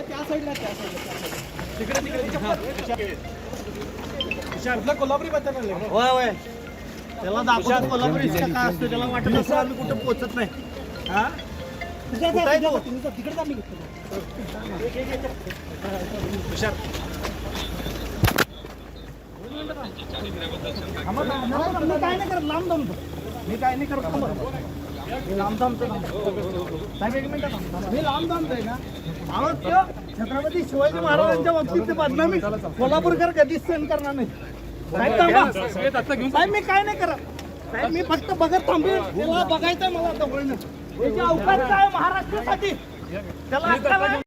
त्या साईडला त्या साईडला तिकडे तिकडे आपला कोल्हापुरी बद्दल आले होय होय. त्याला दाखवतो कोल्हापूर काय असतो? त्याला वाटत असं आम्ही कुठं पोहोचत नाही. हा? तिकडे जा मी मी काय नाही करत लांब थांबतो मी काय नाही करत छत्रपती शिवाजी महाराजांच्या बाबतीत बदनामी कोल्हापूरकर कधीच सहन करणार नाही. साहेब थांबा. साहेब मी काय नाही करत. साहेब मी फक्त बघत थांबेल. बघायचंय मला जवळनं त्याची अवकाश काय महाराष्ट्रासाठी? त्याला?